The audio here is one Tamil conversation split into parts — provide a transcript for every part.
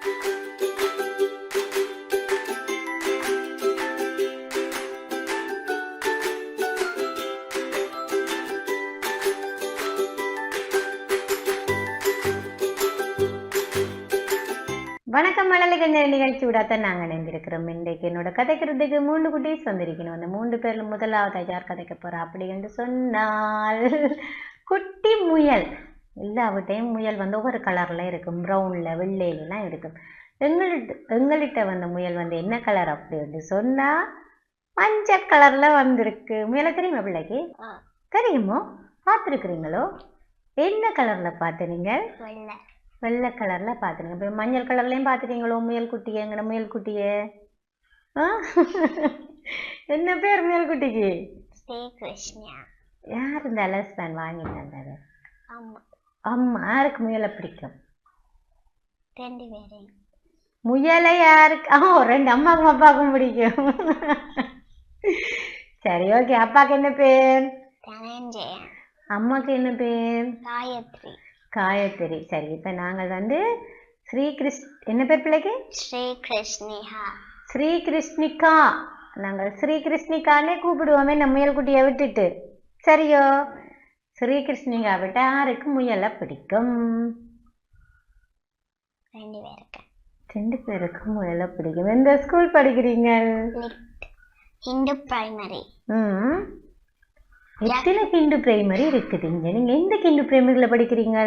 வணக்கம் மழலைகஞ்ச நிகழ்ச்சி விடாத்தான் நாங்கள் இணைந்திருக்கிறோம். இன்றைக்கு என்னோட கதைக்கிறதுக்கு மூன்று குட்டீஸ் வந்திருக்கணும் அந்த மூன்று பேர்ல முதலாவது யார் கதைக்க போகிறா அப்படி என்று சொன்னால் குட்டி முயல். எல்லாவட்டையும் முயல் வந்து ஒவ்வொரு கலர்ல இருக்கும். ப்ரௌன்ல வெள்ளையிலாம் இருக்கும். எங்கள்கிட்ட எங்கள்கிட்ட வந்த முயல் வந்து என்ன கலர் அப்படி என்று சொன்னா மஞ்சள் கலர்ல வந்திருக்கு. முயலை தெரியுமா பிள்ளைக்கு. தெரியுமோ? பார்த்துருக்குறீங்களோ? என்ன கலர்ல பார்த்து நீங்கள் வெள்ளை. வெள்ளை கலர்ல பார்த்துருங்க. இப்போ மஞ்சள் கலர்லயும் பார்த்துட்டீங்களோ முயல் குட்டியை எங்கட முயல் குட்டியே? ஆ? என்ன பேர் முயல் குட்டிக்கு? யார் இந்த அலஸ்தான் வாங்கி தந்தது? ஆமா. அம்மா யாருக்கு முயலை பிடிக்கும்? ரெண்டு பேரையும். முயலை யாருக்கு? ஆ ரெண்டு அம்மாக்கும் அப்பாவுக்கும் பிடிக்கும். சரி ஓகே. அப்பாவுக்கு என்ன பேர்? அம்மாக்கு என்ன பேர்? காயத்ரி. காயத்ரி. சரி இப்போ நாங்கள் வந்து ஸ்ரீ கிருஷ் என்ன பேர் பிள்ளைக்கு? ஸ்ரீ கிருஷ்ணிஹா ஸ்ரீ கிருஷ்ணிகா நாங்கள் ஸ்ரீ கிருஷ்ணிகானே கூப்பிடுவோமே நம்ம முயல் குட்டியை விட்டுட்டு. சரியோ? விட்டு யாருக்கு முயலை பிடிக்கும். ரெண்டு பேருக்கு. ரெண்டு பேருக்கும் முயலை பிடிக்கும். எந்த ஸ்கூல் படிக்கிறீங்க? ஹிந்து பிரைமரி ம். எத்தனை கிண்டு பிரைமரி இருக்குது இங்க? நீங்க எந்த கிண்டு பிரைமரியில் படிக்கிறீங்க?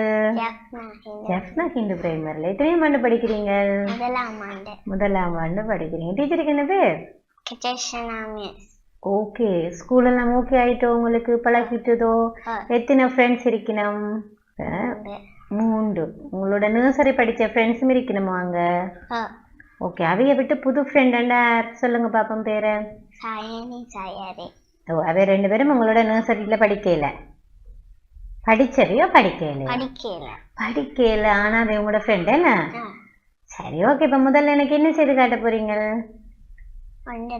ஜப்னா கிண்டு பிரைமரியில் எத்தனையும் ஆண்டு படிக்கிறீங்க? முதலாம் ஆண்டு. முதலாம் ஆண்டு படிக்கிறீங்க. டீச்சருக்கு என்ன பேர் ஓகே ஸ்கூல் எல்லாம் ஓகே ஆயிட்டோ? உங்களுக்கு பழகிட்டதோ. எத்தனை ஃப்ரெண்ட்ஸ் இருக்கணும்? மூன்று. உங்களோட நர்சரி படிச்ச ஃப்ரெண்ட்ஸும் இருக்கணுமா அங்க? ஓகே அவைய விட்டு புது ஃப்ரெண்ட் என்ன சொல்லுங்க பாப்போம் பேரை. சயனி சயரி ஓ அவை ரெண்டு பேரும் உங்களோட நர்சரியில படிக்கல. படிச்சவையோ படிக்கல படிக்கல. படிக்கல. ஆனா அது உங்களோட ஃப்ரெண்ட் என்ன. சரி ஓகே இப்ப முதல்ல எனக்கு என்ன செய்து காட்ட போறீங்க? ஒன்று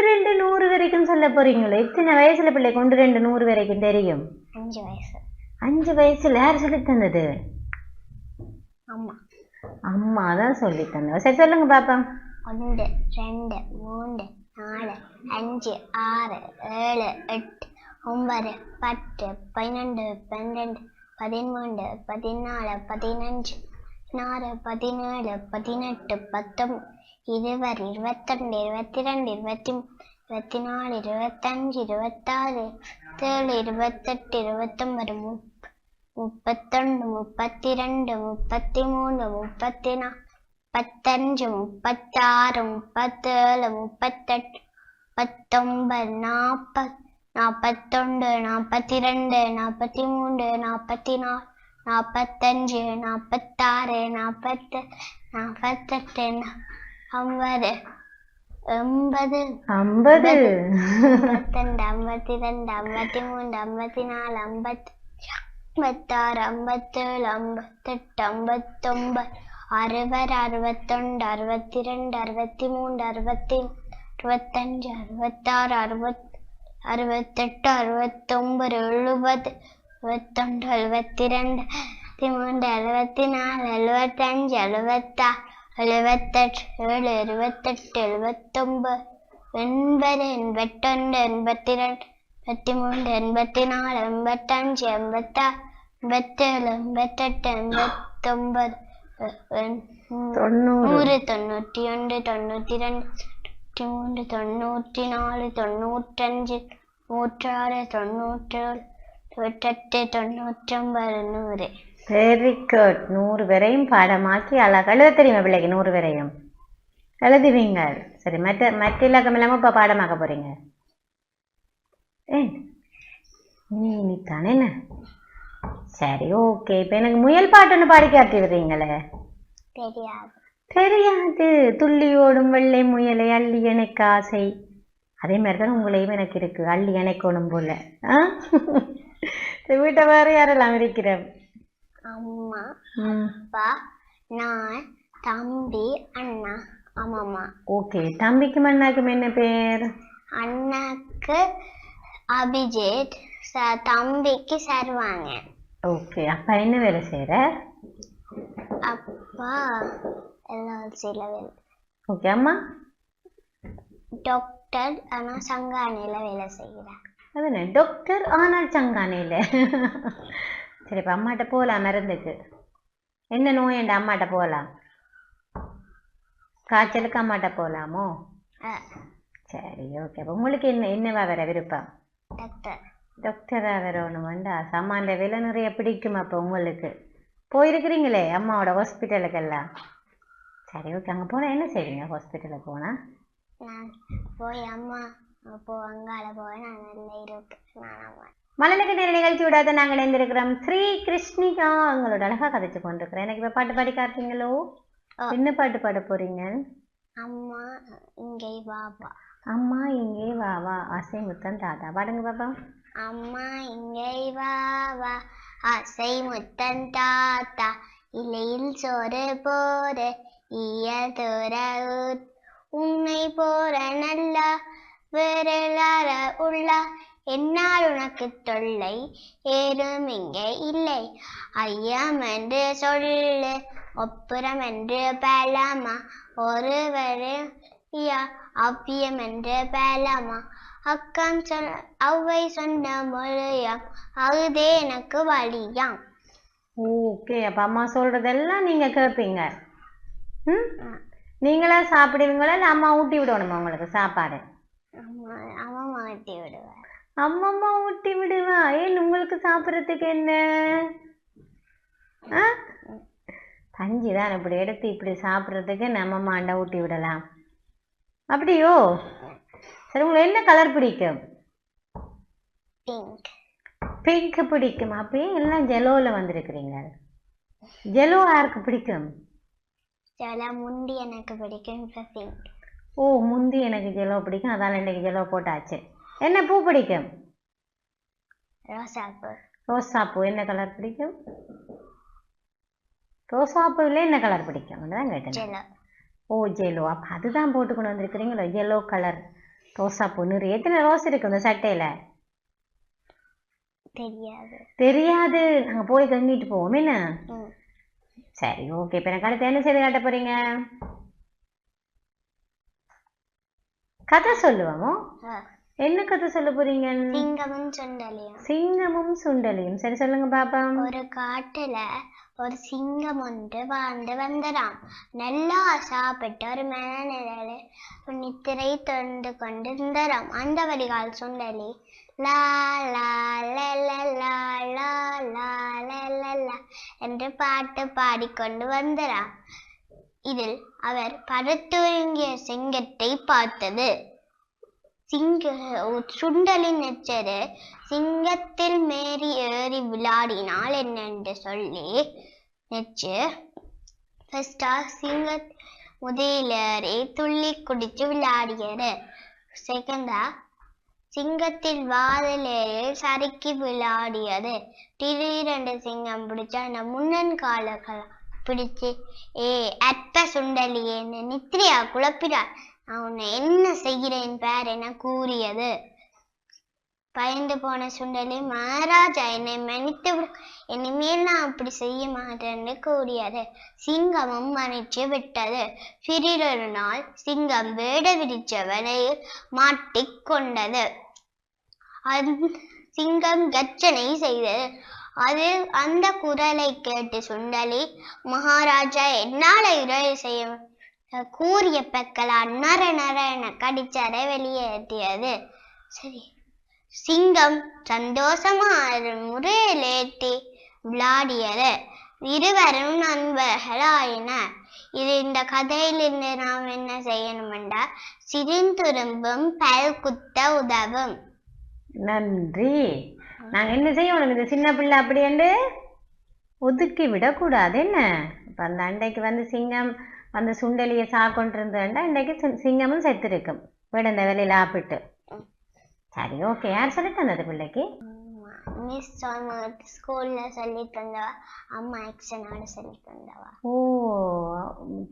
ரெண்டு நூறு வரைக்கும். சொல்ல போறீங்களோ? எத்தனை வயசுல பிள்ளைக்கு ஒன்று ரெண்டு நூறு வரைக்கும் தெரியும்? அஞ்சு வயசு. அஞ்சு வயசுல யார் சொல்லி தந்தது? ஆமா அம்மா தான் சொல்லி தந்தது சரி சொல்லுங்க பாப்பா. ஒன்று ரெண்டு மூன்று நாலு அஞ்சு ஆறு ஏழு எட்டு ஒன்பது பத்து பன்னெண்டு பன்னெண்டு பதிமூன்று பதினாலு பதினஞ்சு பதினாறு பதினேழு பதினெட்டு பத்தொன்பது இருபது இருபத்தொன்று இருபத்தி ரெண்டு இருபத்தி இருபத்தி நாலு இருபத்தஞ்சு இருபத்தாறு இருபத்தேழு இருபத்தெட்டு இருபத்தொம்பது மு முப்பத்தொன்று முப்பத்தி ரெண்டு முப்பத்தி மூணு முப்பத்தி நாலு முப்பத்தஞ்சு முப்பத்தாறு முப்பத்தேழு முப்பத்தெட்டு முப்பத்தொம்பது நாற்பது நாற்பத்தொன்று நாற்பத்தி ரெண்டு நாற்பத்தி மூன்று நாற்பத்தி நாலு நாற்பத்தஞ்சு நாற்பத்தாறு நாற்பத்து நாற்பத்தெட்டு ஐம்பது எண்பது ஐம்பது ஐம்பத்தெண்டு ஐம்பத்தி ரெண்டு ஐம்பத்தி மூணு ஐம்பத்தி நாலு ஐம்பத்தி ஐம்பத்தாறு ஐம்பத்தேழு ஐம்பத்தெட்டு ஐம்பத்தொன்பது அறுபது அறுபத்தொண்டு அறுபத்தி ரெண்டு அறுபத்தி மூணு அறுபத்தி அறுபத்தஞ்சு அறுபத்தாறு அறுபத் அறுபத்தெட்டு அறுபத்தொன்பது எழுபது எழுபத்தொன்று எழுபத்தி ரெண்டு எழுபத்தி மூன்று எழுபத்தி நாலு எழுபத்தஞ்சு எழுபத்தாறு எழுபத்தெட்டு ஏழு எழுபத்தெட்டு எழுபத்தொன்பது எண்பது எண்பத்தொன்று எண்பத்தி ரெண்டு எண்பத்தி மூன்று எண்பத்தி நாலு எண்பத்தஞ்சு எண்பத்தாறு எண்பத்தேழு எண்பத்தெட்டு எண்பத்தொன்பது எ- எண்- தொண்ணூறு. நூறு தொண்ணூற்றி ஒன்று தொண்ணூற்றி ரெண்டு தொண்ணூற்றி மூன்று தொண்ணூற்றி நாலு வெரி குட் நூறு வரையும் பாடமாக்கி அழகா எழுத தெரியுமா பிள்ளைக்கு? நூறு வரையும். எழுதுவீங்க. சரி மற்ற மற்ற இலக்கம் இல்லாம இப்ப பாடமாக்க போறீங்க. ஏன் நீ தானே என்ன? சரி ஓகே இப்ப எனக்கு முயல் பாட்டுன்னு பாடி காட்டிடுறீங்களே தெரியாது. தெரியாது. துள்ளி ஓடும் வெள்ளை முயலை அள்ளி எனக்கு ஆசை. அதே மாதிரி தான் உங்களையும் எனக்கு இருக்கு. அள்ளி இணைக்கணும் போல. ஆ? வீட்டை வேற யாரெல்லாம் இருக்கிறேன் அம்மா அப்பா நான் தம்பி அண்ணா அம்மா ஓகே. தம்பிக்கும் அண்ணாக்கும் என்ன பேர்? அண்ணாக்கு அபிஜித் தம்பிக்கு சர்வாங்க. ஓகே. அப்பா என்ன வேலை செய்கிற அப்பா எல்ஐசியில் வேலை. ஓகே. அம்மா? டாக்டர் ஆனால் சங்கானையில் வேலை செய்கிறேன் டாக்டர் ஆனால் சங்கானையில். சரி இப்போ அம்மாட்ட போகலாம் மருந்துக்கு என்ன நோயண்ட அம்மாட்ட போகலாம் காய்ச்சலுக்கு அம்மாட்ட போகலாமோ சரி ஓகே அப்போ உங்களுக்கு என்ன என்னவா வர விருப்பம்? டாக்டர் டாக்டரா வரணுமாண்டா சாமான்ல விலை நிறைய பிடிக்கும் அப்போ உங்களுக்கு. போயிருக்கிறீங்களே அம்மாவோட ஹாஸ்பிட்டலுக்கெல்லாம் சரி ஓகே அங்கே போனால் என்ன செய்வீங்க ஹாஸ்பிட்டலுக்கு போனால் நான் போய் அம்மா அப்போ அங்கால போய் நான் மலனுக்கு நேர நிகழ்ச்சி விடாத. நாங்கள் இணைந்திருக்கிறோம். ஸ்ரீ கிருஷ்ணிகா. உங்களோட அழகா கதைச்சு கொண்டிருக்கிறேன். எனக்கு இப்போ பாட்டு பாடி காட்டுறீங்களோ. என்ன பாட்டு பாட போறீங்க? அம்மா இங்கே பாப்பா அம்மா இங்கே வா வா. ஆசை முத்தம் தாத்தா பாடுங்க பாப்பா. அம்மா இங்கே வா வா. ஆசை முத்தன் தாத்தா. இலையில் சோறு போரு ஈயல் தூர ஊர். உன்னை போற நல்லா வேறெல்லார உள்ள என்னால் உனக்கு தொல்லை ஏதும் இங்கே இல்லை. ஐயம் என்று சொல்லு ஒப்புறம் என்று பேலாமா ஒருவரு அவ்வியம் என்று பேலாமா அக்கம் சொல் அவ்வை சொன்ன மொழியாம் அகுதே எனக்கு வழியாம். ஓகே அப்ப அம்மா சொல்றதெல்லாம் நீங்க கேட்பீங்க ம்? நீங்களா சாப்பிடுவீங்களா? இல்லை அம்மா ஊட்டி விடணுமா உங்களுக்கு சாப்பாடு? அம்மா அம்மா மாட்டி விடுவார். அம்மம்மா ஊட்டி விடுவா. ஏன் உங்களுக்கு சாப்பிட்றதுக்கு என்ன? ஆ? கஞ்சி தான் இப்படி எடுத்து இப்படி சாப்பிட்றதுக்கு நம்ம மாண்டா ஊட்டி விடலாம். அப்படியோ? சரி உங்களுக்கு என்ன கலர் பிடிக்கும்? பிங்க் பிடிக்கும்? அப்பயே எல்லாம் ஜெலோவில் வந்திருக்கிறீங்க? ஜெலோ யாருக்கு பிடிக்கும்? சில முண்டி எனக்கு பிடிக்கும் இப்போ பிங்க் ஓ முந்தி எனக்கு ஜெலோ பிடிக்கும். அதால இன்னைக்கு ஜெலோ போட்டாச்சு. என்ன பூ பிடிக்கும்? ரோசாப்பூ. ரோசாப்பூ. என்ன கலர் பிடிக்கும்? ரோசாப்பூவில் என்ன கலர் பிடிக்கும்? தான் கேட்டேன். ஓ ஜெலோ அப்போ அதுதான் போட்டு கொண்டு வந்திருக்கிறீங்களோ? ஜெலோ கலர் ரோசாப்பூ. நிறைய எத்தனை ரோஸ் இருக்கு இந்த சட்டையில்? தெரியாது. தெரியாது. நாங்கள் போய் கங்கிட்டு போவோம். என்ன? சரி ஓகே இப்போ எனக்கு அடுத்து என்ன செய்து காட்ட போறீங்க? கதை சொல்லுவோமோ. என்ன கதை சொல்ல போறீங்க? சிங்கமும் சுண்டலியும். சிங்கமும் சுண்டலியும். சரி சொல்லுங்க பாப்பா. ஒரு காட்டுல ஒரு சிங்கம் ஒன்று வாழ்ந்து வந்ததாம். நல்லா சாப்பிட்டு ஒரு மனநிலையில நித்திரை தொண்டு கொண்டு இருந்ததாம் அந்த வரிகால் சுண்டலி லா லா லா லா லா என்று பாட்டு பாடிக்கொண்டு வந்ததாம். இதில் அவர் படுத்துறங்கிய சிங்கத்தை பார்த்தது. சிங்க சுண்டலின் நெச்சரு சிங்கத்தில் மேறி ஏறி விளையாடினால் என்னென்று சொல்லி நெச்சு ஃபர்ஸ்டா சிங்க முதலேறி துள்ளி குடிச்சு விளையாடியது செகண்டா சிங்கத்தில் வாதிலேறி சறுக்கி விளையாடியது திடீரென்று சிங்கம் பிடிச்சா அந்த முன்னன் காலங்கள் பிடிச்சு ஏ அற்ப சுண்டலியே நித்திரியா குழப்பினார் நான் உன்னை என்ன செய்கிறேன் பேர் என கூறியது. பயந்து போன சுண்டலி மகாராஜா என்னை மன்னித்து இனிமேல் நான் அப்படி செய்ய மாட்டேன்னு கூறியது. சிங்கமும் மன்னிச்சு விட்டது. சிறிதொரு நாள் சிங்கம் வேட விரிச்ச வலையில் மாட்டிக்கொண்டது அந்த சிங்கம் கர்ஜனை செய்தது. அது அந்த குரலை கேட்டு சுண்டலி மகாராஜா என்னால் இறை செய்ய கூறிய பெக்கலால் நர நர என கடிச்சதை வெளியேற்றியது. சரி. சிங்கம் சந்தோஷமா முறையில் ஏற்றி விளையாடியது. இருவரும் நண்பர்களாயினர் இது இந்த கதையிலிருந்து நாம் என்ன செய்யணுமெண்டா சிரிந்துரும்பும் பல் குத்த உதவும். நன்றி. நாங்க என்ன செய்யணும்? இந்த சின்ன பிள்ளை அப்படி என்று ஒதுக்கி விடக்கூடாது என்ன? இப்போ அந்த அண்டைக்கு வந்து சிங்கம் அந்த சுண்டலியை சாக்கொண்டு இருந்தேன்டா இன்றைக்கு சிங்கமும் செத்துருக்கும். விட இந்த வேலையில் ஆப்பிட்டு சரி ஓகே யார் சொல்லி தந்தது பிள்ளைக்கு? மிஸ் ஸ்கூல்ல சொல்லி தந்தவா? அம்மா ஆக்ஷனோட சொல்லி தந்தவா? ஓ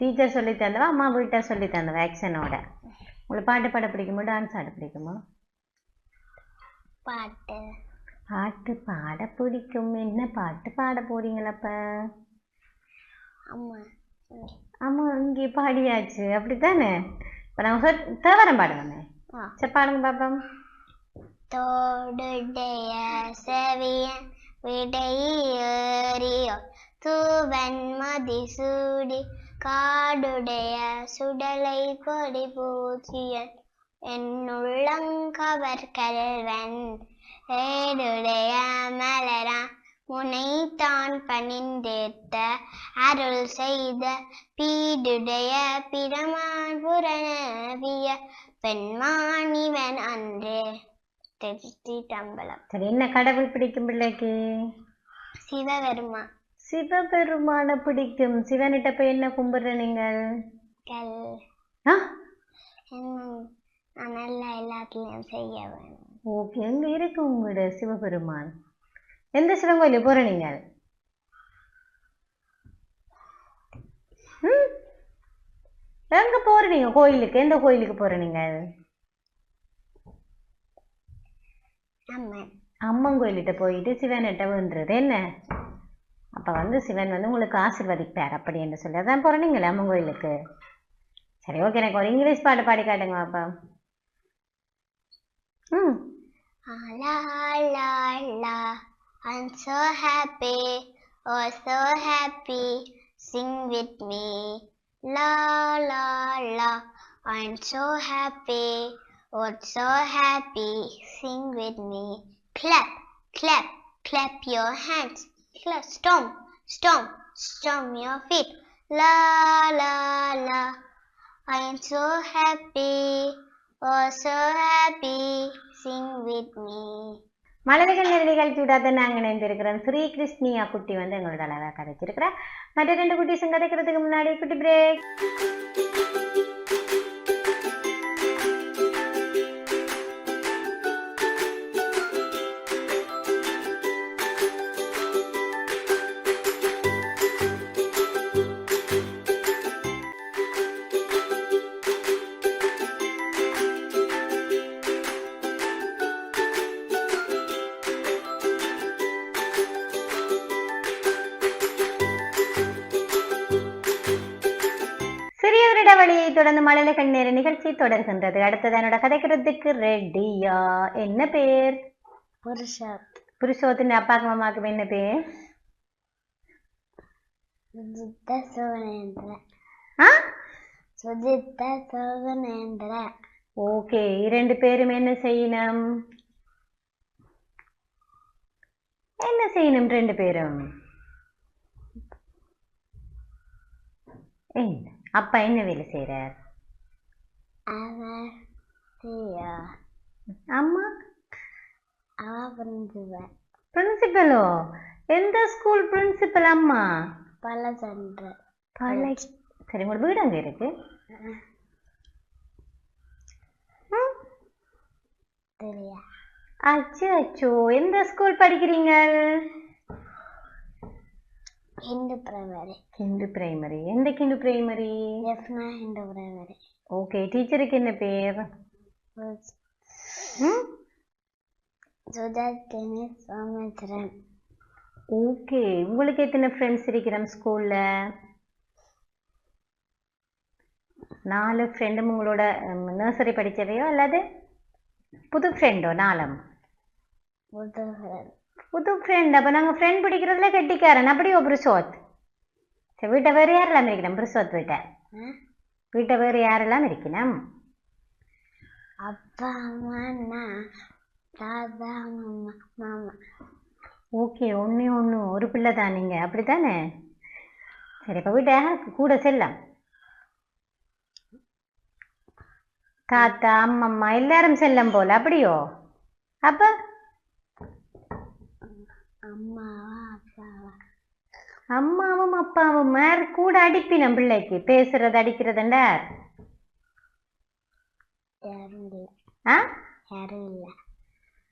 டீச்சர் சொல்லி தந்தவா? அம்மா வீட்டை சொல்லி தந்தவா ஆக்ஷனோட உங்களுக்கு பாட்டு பாட பிடிக்குமா? டான்ஸ் ஆட பிடிக்குமா? பாட்டு. பாட்டு பாட பிடிக்கும். என்ன பாட்டு பாட போறீங்களப்ப? அம்மா ஆமா இங்கே பாடியாச்சு அப்படித்தானே? இப்போ நாங்கள் தேவரம் பாடுவோமே. சரி பாடுங்க பாப்போம். தோடுடைய செவியன் விடையேறியோ? தூவன் மதிசூடி காடுடைய சுடலை கொடி பூச்சியன் என்னுள்ளங்கவர் கல்வன் ஏடுடைய மலரா முனைத்தான் பணிந்தேத்த அருள் செய்த பீடுடைய பிரமான் புரணவிய பெண்மான் இவன் அன்றே. திருச்சி தம்பலம். சரி என்ன கடவுள் பிடிக்கும் பிள்ளைக்கு? சிவபெருமா. சிவபெருமான பிடிக்கும். சிவனிட்ட போய் என்ன கும்பிடுற நீங்கள்? கல். நல்லா எல்லாத்துலயும் செய்ய வேணும். ஓகே எங்க இருக்கு உங்களோட சிவபெருமான்? எந்த சிவன் கோயிலுக்கு போற நீங்கள் ம்? எங்க நீங்க கோயிலுக்கு? எந்த கோயிலுக்கு போற நீங்கள் அம்மன். அம்மன் கோயிலிட்ட போயிட்டு சிவனிட்ட வேண்டுறது என்ன? அப்ப வந்து சிவன் வந்து உங்களுக்கு ஆசிர்வதிப்பார். அப்படி என்று சொல்லி அதான் போறீங்களே அம்மன் கோயிலுக்கு. சரி ஓகே எனக்கு ஒரு இங்கிலீஷ் பாட்டு பாடி காட்டுங்க அப்பா ம் La la la, I'm so happy, oh so happy, sing with me. La la la, I'm so happy, oh so happy, sing with me. Clap, clap, clap your hands. Clap, stomp, stomp, stomp your feet. La la la, I'm so happy, oh so happy, sing with me. மலர்கள் நேரடிகள் சூடாத நாங்கள் இணைந்திருக்கிறோம் ஸ்ரீ கிருஷ்ணியா குட்டி வந்து எங்களோட அழகாக கதைச்சிருக்கிறா மற்ற ரெண்டு குட்டிஸும் கதைக்கிறதுக்கு முன்னாடி குட்டி பிரேக் வழியை தொடர்ந்து மழலை கண்ணீர் நிகழ்ச்சி தொடர்கின்றது. அடுத்தது என்னோட கதைக்கிறதுக்கு ரெடியா? என்ன பேர்? புருஷத் புருஷோத்தின் அப்பாக்கு மாமாக்கு என்ன பேர்? சுஜித்த சுவனேந்திர ஆ? சுவனேந்திர ஓகே இரண்டு பேரும் என்ன செய்யணும்? என்ன செய்யணும் ரெண்டு பேரும்? அப்பா என்ன வேலை செய்றார்? அவர் செய்யா அம்மா புரிஞ்சுவர் பிரின்சிபலோ எந்த ஸ்கூல் பிரின்சிபல் அம்மா? பல சென்று பழை சரி உங்களோட வீடு அங்க இருக்கு? தெரியா. அச்சோ அச்சோ எந்த ஸ்கூல் படிக்கிறீங்க? ஹிந்து பிரைமரி ஹிந்து பிரைமரி எந்த ஹிந்து பிரைமரி எஃப்னா ஹிந்து பிரைமரி ஓகே டீச்சருக்கு என்ன பேர்? ம்? சுஜாத்தினி சோமேஸ்வரன் ஓகே உங்களுக்கு எத்தனை ஃப்ரெண்ட்ஸ் இருக்கிறோம் ஸ்கூல்ல நாலு ஃப்ரெண்டும் உங்களோட நர்சரி படிச்சவையோ அல்லது புது ஃப்ரெண்டோ நாலும். புதுகரன் புது ஃப்ரெண்ட் அப்போ நாங்கள் ஃப்ரெண்ட் பிடிக்கிறதுல கெட்டிக்காரன். அப்படியோ புருஷோத். சரி வீட்டை வேறு யாரெல்லாம் இருக்கணும் புருஷோத் வீட்டை. வீட்டை வேறு யாரெல்லாம் இருக்கணும்? அப்பா அம்மா நான் தாத்தா மாமா மாமா. ஓகே ஒன்று ஒன்று ஒரு பிள்ளை தான் நீங்கள் அப்படி தானே சரி இப்போ வீட்டை கூட செல்லம். தாத்தா அம்மம்மா எல்லாரும் செல்லம் போல. அப்படியோ? அப்போ? அம்மாவா அப்பாவா அம்மாவும் அப்பாவும் யார் கூட அடிப்பினம் பிள்ளைக்கு. பேசுறது அடிக்கிறதுண்டா?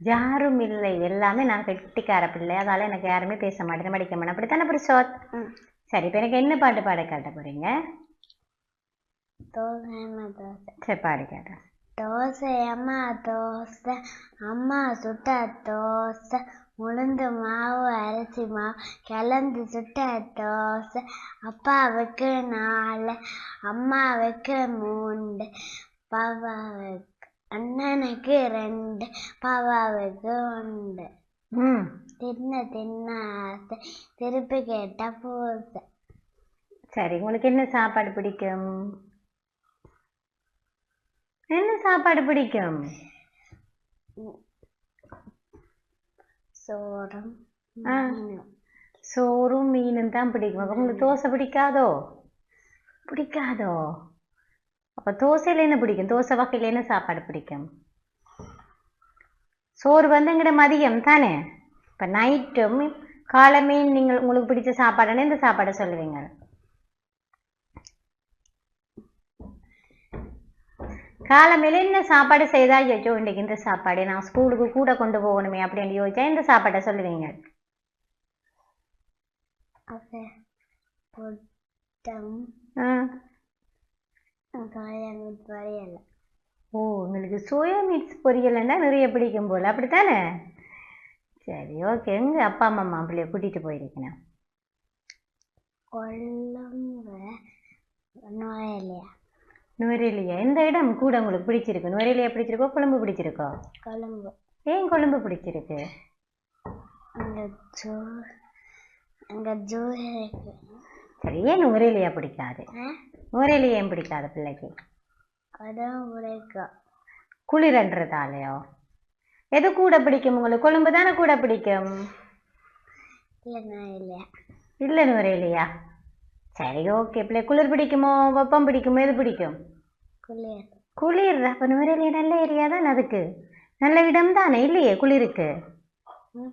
யாரும் இல்லை. எல்லாமே நான் கெட்டிக்கார பிள்ளை. அதால எனக்கு யாருமே பேச மாட்டேன் படிக்க மாட்டேன் அப்படித்தானே புருஷோத்? ம். சரி இப்போ எனக்கு என்ன பாட்டு பாட காட்ட போறீங்க? சரி பாடி காட்டுறேன் தோசை அம்மா தோசை. அம்மா சுட்ட தோசை. உளுந்து மாவு அரிசி மாவு கலந்து சுட்ட தோசை. அப்பாவுக்கு நாலு அம்மாவுக்கு மூன்று பாபாவுக்கு அண்ணனுக்கு ரெண்டு பாபாவுக்கு ம். தின்ன தின்ன ஆசை. திருப்பி கேட்ட பூசை. சரி உங்களுக்கு என்ன சாப்பாடு பிடிக்கும்? என்ன சாப்பாடு பிடிக்கும்? சோறும். சோறும் மீனும் தான் பிடிக்கும். அப்ப உங்களுக்கு தோசை பிடிக்காதோ? பிடிக்காதோ? அப்ப தோசையில என்ன பிடிக்கும்? தோசை வகையில என்ன சாப்பாடு பிடிக்கும்? சோறு வந்து எங்கட மதியம் தானே? இப்ப நைட்டும் காலமே நீங்கள் உங்களுக்கு பிடிச்ச சாப்பாடுன்னு எந்த சாப்பாடை சொல்லுவீங்க? காலமையில என்ன சாப்பாடு செய்தா? ஐயோ இன்னைக்கு இந்த சாப்பாடு. நான் ஸ்கூலுக்கு கூட கொண்டு போகணுமே அப்படின்னு யோசிச்சா இந்த சாப்பாடை சொல்லுவீங்க? ஓ உங்களுக்கு சோயா மீட்ஸ் பொரியல்னா நிறைய பிடிக்கும் போல. அப்படித்தானே? சரி ஓகே எங்க அப்பா அம்மா மாப்பிள்ளைய கூட்டிட்டு போயிருக்கேன் கொள்ளுங்க நோயலையா நுவரெலியா? எந்த இடம் கூட உங்களுக்கு பிடிச்சிருக்கு? நுவரெலியா பிடிச்சிருக்கோ? கொழும்பு பிடிச்சிருக்கோ? கொழும்பு. ஏன் கொழும்பு பிடிச்சிருக்கு? அங்க ஜூ அங்க ஜூ சரி ஏன் நுவரெலியா பிடிக்காது? நுவரெலியா ஏன் பிடிக்காது பிள்ளைக்கு? குளிரன்றதாலையோ? எது கூட பிடிக்கும் உங்களுக்கு? கொழும்பு தானே கூட பிடிக்கும்? இல்லை நுவரெலியா? சரி ஓகே பிள்ளை குளிர் பிடிக்குமோ? வெப்பம் பிடிக்குமோ? எது பிடிக்கும்? குளிர். குளிர். அப்போ நுவரெலியா நல்ல ஏரியா தானே அதுக்கு? நல்ல இடம் தானே? இல்லையே குளிருக்கு? ம்.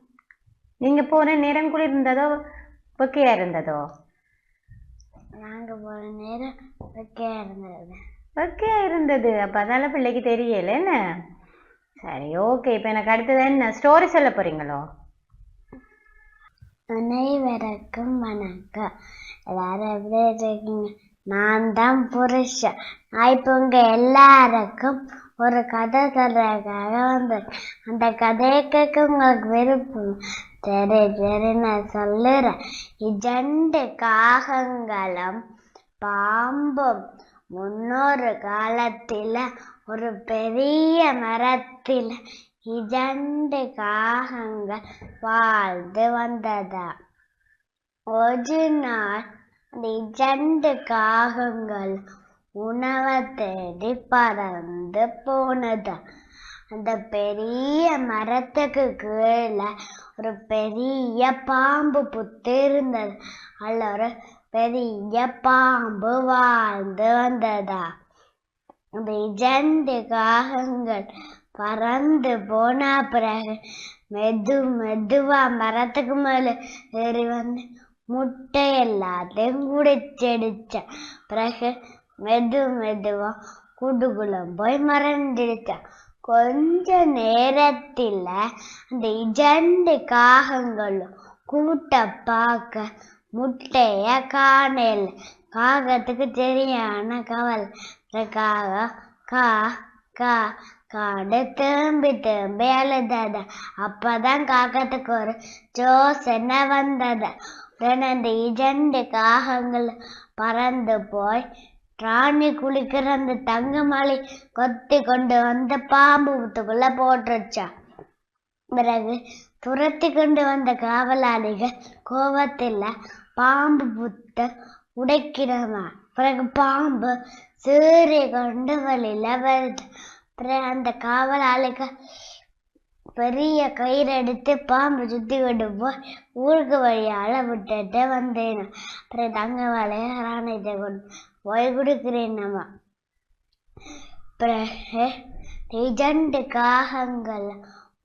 நீங்க போன நேரம் குளிர் இருந்ததோ வெக்கையா இருந்ததோ? நாங்க போன நேரம் வெக்கையா இருந்தது. வெக்கையா இருந்தது. அப்ப அதால பிள்ளைக்கு தெரியல என்ன? சரி ஓகே இப்போ எனக்கு அடுத்தது என்ன? ஸ்டோரி சொல்ல போறீங்களோ? அனைவருக்கும் வணக்கம். எல்லாரும் எப்படி இருக்கீங்க? நான் தான் புருஷன் நான் இப்போ உங்க எல்லாருக்கும் ஒரு கதை சொல்றதுக்காக வந்து அந்த கதையை கேட்க உங்களுக்கு விருப்பம் சரி சரி நான் சொல்லுறேன். இரண்டு காகங்களும் பாம்பும். முன்னொரு காலத்தில் ஒரு பெரிய மரத்தில் இரண்டு காகங்கள் வாழ்ந்து வந்ததா? ஒரு நாள் அந்த இரண்டு காகங்கள் உணவை தேடி பறந்து போனதா? அந்த பெரிய மரத்துக்கு கீழே ஒரு பெரிய பாம்பு புத்து இருந்தது. அல்ல ஒரு பெரிய பாம்பு வாழ்ந்து வந்ததா? அந்த இரண்டு காகங்கள் பறந்து போன பிறகு மெது மெதுவா மரத்துக்கு மேல ஏறி வந்து முட்டை எல்லாத்தையும் குடிச்செடிச்ச பிறகு மெது மெதுவா கூட்டுக்குள்ள போய் மறைஞ்சிடுச்சான் கொஞ்ச நேரத்துல அந்த இரண்டு காகங்களும் கூட்ட பார்க்க முட்டைய காணல. காகத்துக்கு சரியான கவலை. காக கா கா காடு திரும்பி திரும்பி அழுதது. அப்பதான் காக்கத்துக்கு ஒரு ஜோசனை வந்தது? உடனே அந்த இரண்டு காகங்கள் பறந்து போய் ராணி குளிக்கிற அந்த தங்கமலை கொத்தி கொண்டு வந்து பாம்பு புத்துக்குள்ள போட்டுருச்சா. பிறகு துரத்தி கொண்டு வந்த காவலாளிகள் கோபத்தில் பாம்பு புத்த உடைக்கிறவா பிறகு பாம்பு சீறி கொண்டு வழியில வருது. அப்புறம் அந்த காவலாளிகள் பெரிய கயிறு எடுத்து பாம்பு சுத்தி கொண்டு போய் ஊருக்கு வழியால விட்டுட்டு வந்தேன். அப்புறம் தங்க வலைய ராணியத்தை கொண்டு போய் கொடுக்குறேன் நம்ம பிறகு இரண்டு காகங்கள்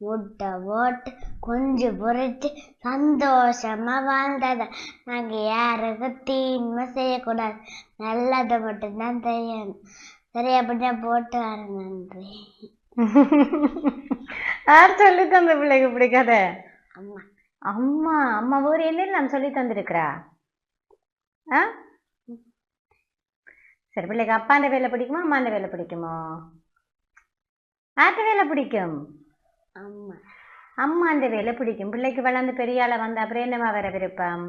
முட்டை போட்டு கொஞ்சம் பொறிச்சு சந்தோஷமா வாழ்ந்தத. நாங்கள் யாருக்கும் தீன்மை செய்யக்கூடாது. நல்லதை மட்டும்தான் செய்யணும். சரி அப்படின்னா போட்டு நன்றி. யார் சொல்லி தந்த பிள்ளைக்கு பிடிக்காத அம்மா. அம்மா அம்மா ஒரு என்னெல்லாம் சொல்லி தந்திருக்கிறா? ஆ? சரி பிள்ளைக்கு அப்பாண்ட வேலை பிடிக்குமா அம்மாண்ட வேலை பிடிக்குமோ? ஆட்ட வேலை பிடிக்கும்? அம்மா. அம்மாண்ட வேலை பிடிக்கும். பிள்ளைக்கு வளர்ந்து பெரிய ஆளா வந்த அப்புறம் என்னவா வர விருப்பம்?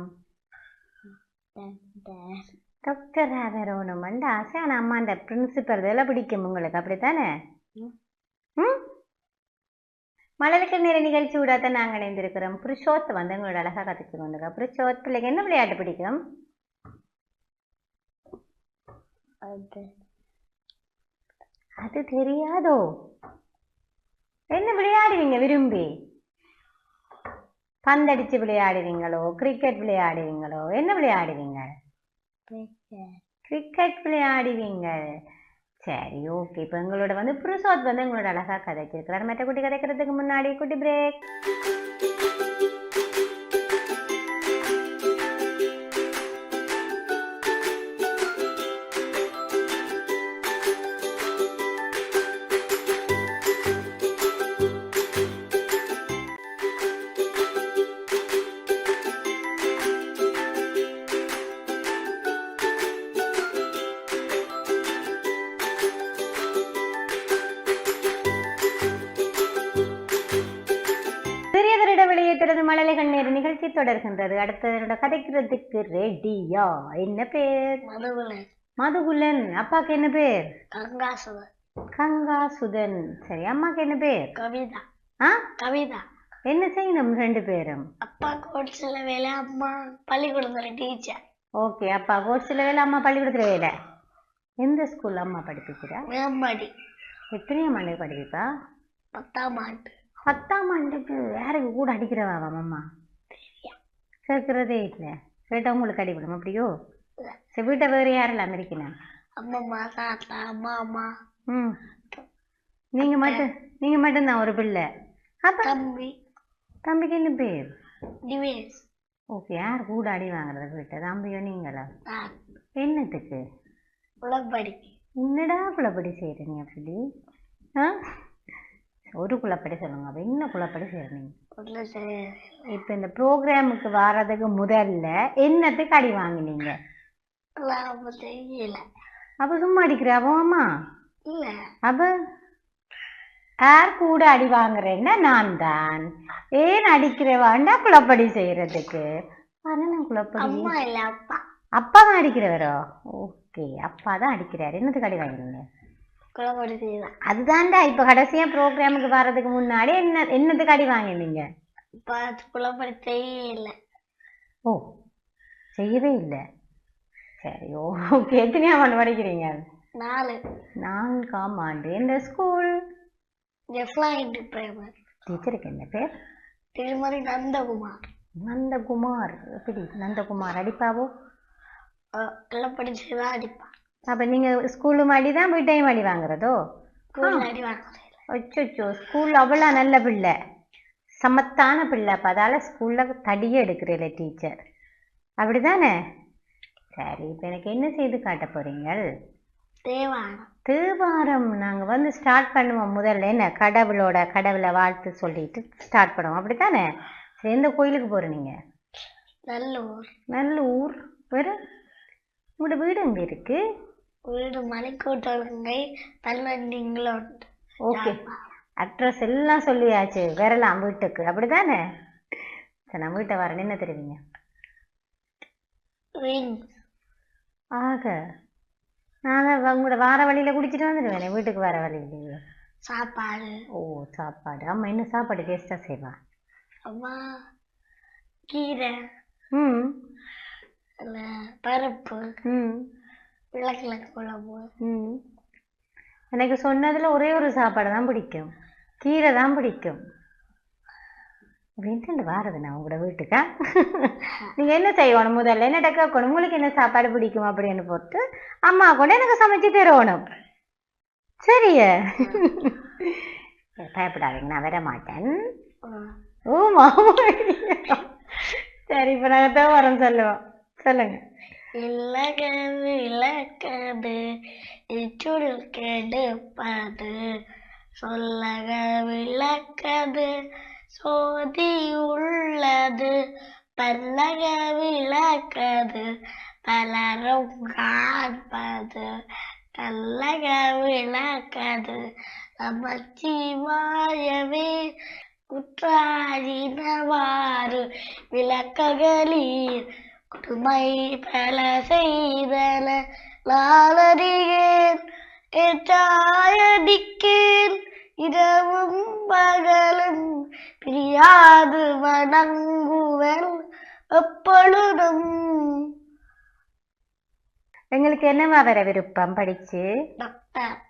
டாக்டரா வரணுமெண்டு ஆசை. ஆனா அம்மாண்ட பிரின்சிபல் வேலை பிடிக்கும் உங்களுக்கு. அப்படித்தானே? ம். மலருக்கு நேர நிகழ்ச்சி விடாத நாங்க இணைந்திருக்கிறோம். புருஷோத் வந்து உங்களோட அழகா கத்துச்சு கொண்டுங்க புருஷோத் பிள்ளைக்கு என்ன விளையாட்டு பிடிக்கும்? அது. தெரியாதோ? என்ன விளையாடுவீங்க விரும்பி? பந்தடிச்சு விளையாடுவீங்களோ? கிரிக்கெட் விளையாடுவீங்களோ? என்ன விளையாடுவீங்க? கிரிக்கெட் விளையாடுவீங்க சரி ஓகே. இப்போ எங்களோட வந்து புருஷோத் வந்து எங்களோட அழகாக கதைச்சிருக்கிறார் மற்ற குட்டி கதைக்கிறதுக்கு முன்னாடி குட்டி பிரேக் தொடர்கின்றது. அடுத்தவரோட கதைக்கிறதுக்கு ரெடியா என்ன பேர்? மதுகுலன். மதுகுலன். அப்பாக்கு என்ன பேர்? கங்காசுவன் கங்காசுதன். சரி அம்மாக்கு என்ன பேர்? கவிதா. ஆ? கவிதா. என்ன செய்யணும் ரெண்டு பேரும்? அப்பா கோட்ஸ்ல வேலை அம்மா பள்ளிக்கூடத்துல டீச்சர் ஓகே அப்பா கோர்ஸில் வேலை அம்மா பள்ளிக்கூடத்தில் வேலை. எந்த ஸ்கூல்ல அம்மா படிப்பிக்கிறா? மேம்பாடி. எத்தனையாம் ஆண்டு படிப்பிப்பா பத்தாம் ஆண்டு. பத்தாம் ஆண்டுக்கு யாருக்கு கூட அடிக்கிறவா அம்மா? கேட்கறதே இல்லை. கேட்டால் உங்களுக்கு அடிப்படும் அப்படியோ? சரி வீட்டை வேறு யாரெல்லாம் இருக்கணும் அம்மம்மா தாத்தா அம்மா அம்மா. ம். நீங்கள் மட்டும் நீங்கள் மட்டும்தான் ஒரு பிள்ளை. அப்போ தம்பி. தம்பிக்கு என்ன பேர்? டிவேஸ் ஓகே யார் கூட அடி வாங்குறது வீட்டை தம்பியோ நீங்களா? என்னத்துக்கு? உளப்படி என்னடா குழப்படி செய்கிற நீ அப்படி? ஆ? ஒரு குழப்படி சொல்லுங்க. அப்போ என்ன குழப்படி செய்கிறீங்க இப்போ இந்த ப்ரோக்ராமுக்கு வர்றதுக்கு முதல்ல என்னத்துக்கு அடி வாங்கினீங்க? அப்போ சும்மா அடிக்கிறாவோ அம்மா? அப்போ யார் கூட அடி வாங்குறேன்னா நான் தான். ஏன் அடிக்கிறவாண்டா குழப்படி செய்யறதுக்கு. நான் குழப்படி. அப்பா. தான் அடிக்கிறவரோ? ஓகே அப்பா தான் அடிக்கிறாரு. என்னத்துக்கு அடி வாங்கினீங்க? குளப்படி செய்யலாம் அதுதான்டா இப்போ கடைசியா ப்ரோக்ராமுக்கு வர்றதுக்கு முன்னாடி என்ன என்னத்துக்கு அடி வாங்கினீங்க? இப்ப அது குளப்படி தெரியல ஓ செய்யவே இல்லை. சரி ஓகே எத்தனையாம் ஆண்டு படிக்கிறீங்க? நாலு. நான்காம் ஆண்டு. எந்த ஸ்கூல்? ஜெஃப்லாயிண்ட் பிரேமர். டீச்சருக்கு என்ன பேர்? திருமதி நந்தகுமார். நந்தகுமார். எப்படி? நந்தகுமார் அடிப்பாவோ? குளப்படி செய்தா அடிப்பான். அப்போ நீங்கள் ஸ்கூலும் அடி தான் அடி வாங்குறதோ? ஸ்கூல்ல அடி வாங்க அச்சோ ஸ்கூல் அவ்வளோ நல்ல பிள்ளை. சமத்தான பிள்ளை. அப்போ அதால் ஸ்கூலில் தடியே எடுக்கிறீல்ல டீச்சர் அப்படிதானே சரி இப்போ எனக்கு என்ன செய்து காட்ட போறீங்க தேவானம் தேவாரம். நாங்கள் வந்து ஸ்டார்ட் பண்ணுவோம் முதல்ல. என்ன? கடவுளோட கடவுளை வாழ்த்து சொல்லிட்டு ஸ்டார்ட் பண்ணுவோம். அப்படித்தானே? சரி எந்த கோயிலுக்கு போகிற நீங்கள் நல்லூர். நல்லூர். வேறு? உங்களோட வீடு எங்கே இருக்கு? வீடு மலைக்கோட்டை தல்வண்டிங்களோட் ஓகே அட்ரஸ் எல்லாம் சொல்லியாச்சு. வரலாம் வீட்டுக்கு. அப்படிதானே சரி நான் வீட்டை வரேன் என்ன தெரிவிங்க ஆக நான் உங்களோட வார வழியில் குடிச்சிட்டு வந்துடுவேன். வீட்டுக்கு வர வழியிலேயே சாப்பாடு. ஓ சாப்பாடு. அம்மா என்ன சாப்பாடு டேஸ்ட்டாக செய்வா? அம்மா கீரை. ம். பருப்பு. ம். உருளைக்கிழங்கு குழம்பு ம். எனக்கு சொன்னதில் ஒரே ஒரு சாப்பாடு தான் பிடிக்கும். கீரை தான் பிடிக்கும். அப்படின்ட்டு வாரது நான் உங்களோட வீட்டுக்கா? நீங்கள் என்ன செய்யணும் முதல்ல? என்ன கேட்கணும் உங்களுக்கு என்ன சாப்பாடு பிடிக்கும் அப்படின்னு போட்டு அம்மா கூட எனக்கு சமைச்சு தரணும். சரியா? பயப்படாதீங்க நான் வர மாட்டேன். ஓ மாமா சரி இப்போ நாங்கள் தேவாரம் சொல்லுவோம். சொல்லுங்க. இலகது விளக்கது இச்சுடில் கெடுப்பது. சொல்லக விளக்கது சோதி உள்ளது. பல்லக விளக்கது பலரும் காண்பது. கல்லக விளக்கது நமச்சிவாயவே குற்றாடினவாறு. விளக்ககளில் கொடுமை பல செய்தன நாளறியேன் ஏற்றாயடிக்கேன். இரவும் பகலும் பிரியாது வணங்குவன் எப்பொழுதும் எங்களுக்கு என்னவா வர விருப்பம் படிச்சு? டாக்டர்.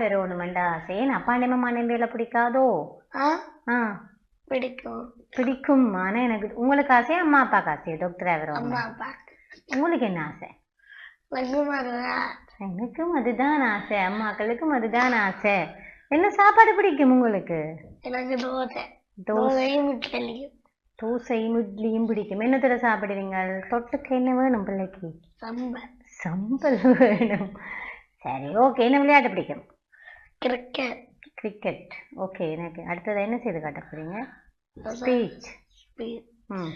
வரணுமெண்டா ஆசை ஏன் அப்பாண்டமா மனைவியில பிடிக்காதோ? ஆ? ஆ. பிடிக்கும். பிடிக்கும் ஆனா எனக்கு உங்களுக்கு ஆசையா அம்மா அப்பாக்கு ஆசையா? டாக்டரா அப்பா. உங்களுக்கு என்ன ஆசை? எனக்கும் அதுதான். ஆசை. அம்மாக்களுக்கும் அதுதான் ஆசை. என்ன சாப்பாடு பிடிக்கும் உங்களுக்கு? எனக்கு தோசை. தோசை. தோசையும் இட்லியும். தோசையும் இட்லியும் பிடிக்கும். என்னத்துல சாப்பிடுவீங்க தொட்டுக்கு என்ன வேணும் பிள்ளைக்கு? சம்பல். சம்பல் வேணும். சரி ஓகே என்ன விளையாட்டு பிடிக்கும்? கிரிக்கெட். கிரிக்கெட் ஓகே எனக்கு அடுத்தது என்ன செய்து காட்ட போறீங்க ஸ்பீச் ம்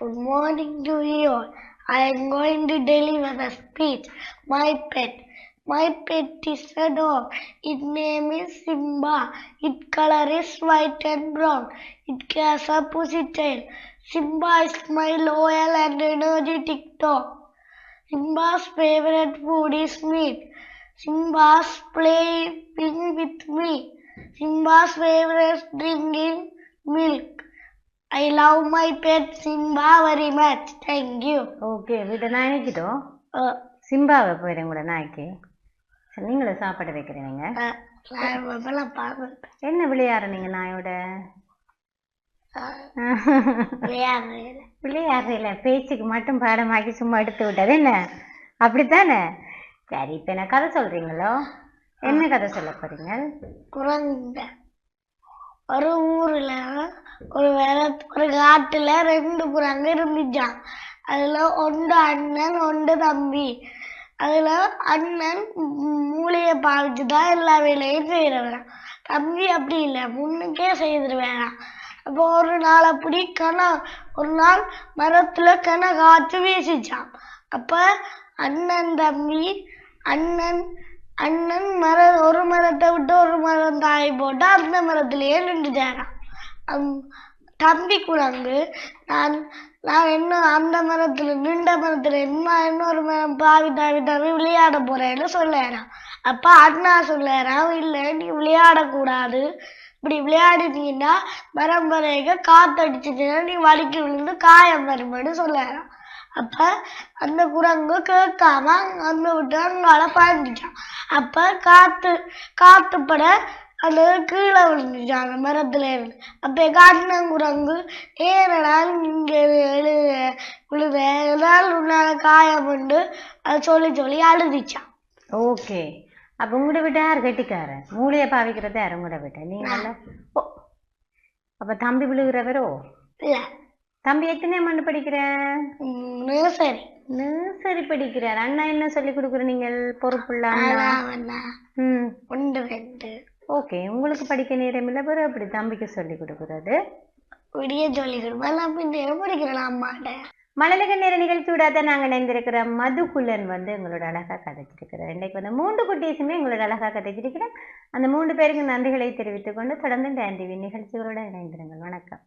Good morning to you all. I am going to deliver the speech. My pet. My pet is a dog. Its name is Simba. Its color is white and brown. It has a pussy tail. Simba is my loyal and energetic dog. Simba's favorite food is meat. Simba's playing with me. Simba's favorite drink is milk. I love my pet Simba very much. Thank you. Okay வீட்டை நாய்க்கிட்டோம் Uh, சிம்பாவை போயிடும் கூட நாய்க்கு நீங்களும் சாப்பாடு வைக்கிறீங்க. என்ன விளையாடுறீங்க நாயோட. விளையாடுறீல பேச்சுக்கு மட்டும் பாடமாக்கி சும்மா எடுத்து விட்டது என்ன அப்படித்தானே சரி இப்ப என்ன கதை சொல்றீங்களோ? என்ன கதை சொல்ல போறீங்க? குரங்கு ஒரு ஊர்ல ஒரு வேற ஒரு காட்டுல ரெண்டு குரங்கு இருந்துச்சான் அதுல ஒன்று அண்ணன் ஒன்று தம்பி. அதுல அண்ணன் மூளையை பாவிச்சு தான் எல்லா வேலையும் செய்யறவன் தம்பி அப்படி இல்லை முன்னுக்கே செய்திருவேன் அப்போ ஒரு நாள் அப்படி கன ஒரு நாள் மரத்துல கன காற்று வீசிச்சான் அப்ப அண்ணன் தம்பி அண்ணன் அண்ணன் மரம் ஒரு மரத்தை விட்டு ஒரு மரம் தாய் போட்டு அந்த மரத்திலேயே நின்றுட்டாராம். அம்- தம்பி குரங்கு நான் நான் இன்னும் அந்த மரத்தில் நின்ற மரத்தில் என்ன இன்னொரு மரம் பாவி தாவி தாவி விளையாட போறேன்னு சொல்லுறான் அப்பா அண்ணா சொல்லுறான் இல்லை நீ விளையாடக்கூடாது. இப்படி விளையாடினீங்கன்னா மரம் வரைக காத்தடிச்சுச்சுன்னா நீ வலிக்கு விழுந்து காயம் வரும்னு சொல்லுறான் அப்ப அந்த குரங்கு கேட்காம அங்க விட்டு அங்கால பாய்ஞ்சிட்டான் அப்ப காத்து காத்து பட அது கீழே விழுந்துச்சான் அந்த மரத்துல இருந்து. அப்ப அண்ணன் குரங்கு ஏனடா இங்க எழு விழுத ஏதாவது உன்னால காயம் உண்டு அது சொல்லி சொல்லி அழுதிச்சான். ஓகே. அப்ப உங்களோட விட்ட யார்? கட்டிக்காரன் மூளையை பாவிக்கிறது யார்? உங்களோட விட்ட நீங்கள ஓ. அப்ப தம்பி விழுகிறவரோ? இல்ல. தம்பி எத்தனை மண்டு படிக்கிற? நர்சரி நர்சரி படிக்கிறார் அண்ணா என்ன சொல்லி கொடுக்குற நீங்கள் பொறுப்புள்ள அண்ணா. ம். ஒன்று ரெண்டு ஓகே உங்களுக்கு படிக்க நேரம் இல்லை. பிறகு அப்படி தம்பிக்கு சொல்லி கொடுக்குறது? விடிய சொல்லி கொடுப்பேன் படிக்கிறேன் அம்மாட்ட. மழலைக நேர நிகழ்ச்சியோட தான் நாங்கள் இணைந்திருக்கிற மதுக்குலன் வந்து எங்களோட அழகா கதைச்சிருக்கிறார். இன்றைக்கு வந்து மூன்று குட்டீஸுமே எங்களோட அழகா கதைச்சிருக்கிறேன் அந்த மூன்று பேருக்கு நன்றிகளை தெரிவித்துக் கொண்டு தொடர்ந்து டிவி நிகழ்ச்சிகளோட இணைந்திருங்கள். வணக்கம்.